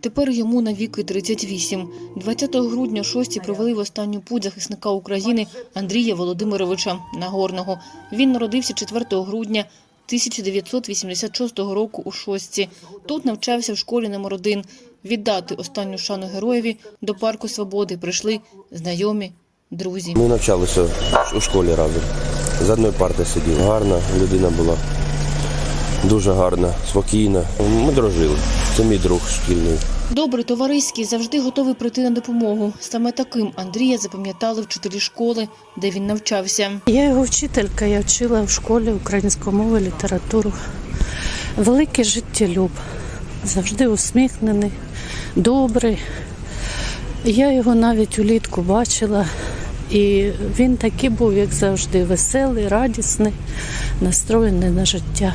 Тепер йому навіки 38. 20 грудня шості провели в останню путь захисника України Андрія Володимировича Нагорного. Він народився 4 грудня 1986 року у шості. Тут навчався в школі номер 1 Віддати останню шану героєві до Парку Свободи прийшли знайомі, друзі. Ми навчалися у школі разом. З одної парти сидів. Гарна людина була. Дуже гарна, спокійна. Ми дружили. Це мій друг шкільний. Добрий товариський завжди готовий прийти на допомогу. Саме таким Андрія запам'ятали вчителі школи, де він навчався. Я його вчителька, я вчила в школі українську мову, літературу. Великий життєлюб, завжди усміхнений, добрий. Я його навіть улітку бачила, і він такий був, як завжди, веселий, радісний, настроєний на життя.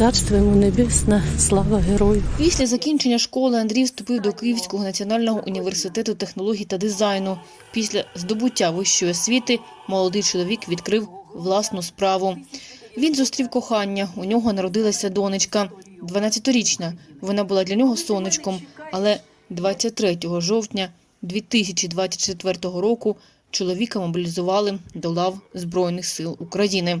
Царство йому небесне, слава герою. Після закінчення школи Андрій вступив до Київського національного університету технологій та дизайну. Після здобуття вищої освіти молодий чоловік відкрив власну справу. Він зустрів кохання. У нього народилася донечка, 12-річна. Вона була для нього сонечком, але 23 жовтня 2024 року чоловіка мобілізували до лав Збройних сил України.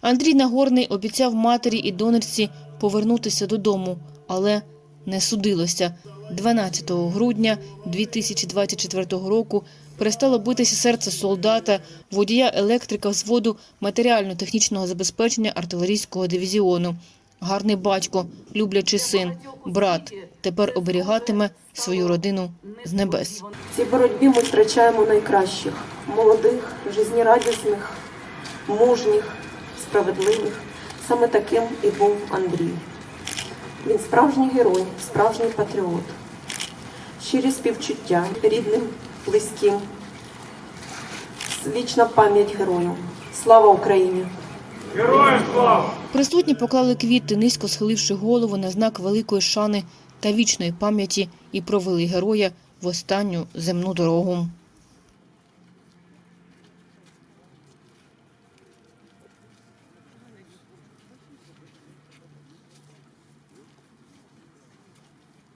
Андрій Нагорний обіцяв матері і донечці повернутися додому, але не судилося. 12 грудня 2024 року перестало битися серце солдата, водія електрика взводу матеріально-технічного забезпечення артилерійського дивізіону. Гарний батько, люблячий син, брат тепер оберігатиме свою родину з небес. В цій боротьбі ми втрачаємо найкращих молодих, жизнерадісних, мужніх, справедливих. Саме таким і був Андрій. Він справжній герой, справжній патріот, щирі співчуття рідним, близьким. Вічна пам'ять герою. Слава Україні! Героям слава! Присутні поклали квіти, низько схиливши голову на знак великої шани та вічної пам'яті і провели героя в останню земну дорогу.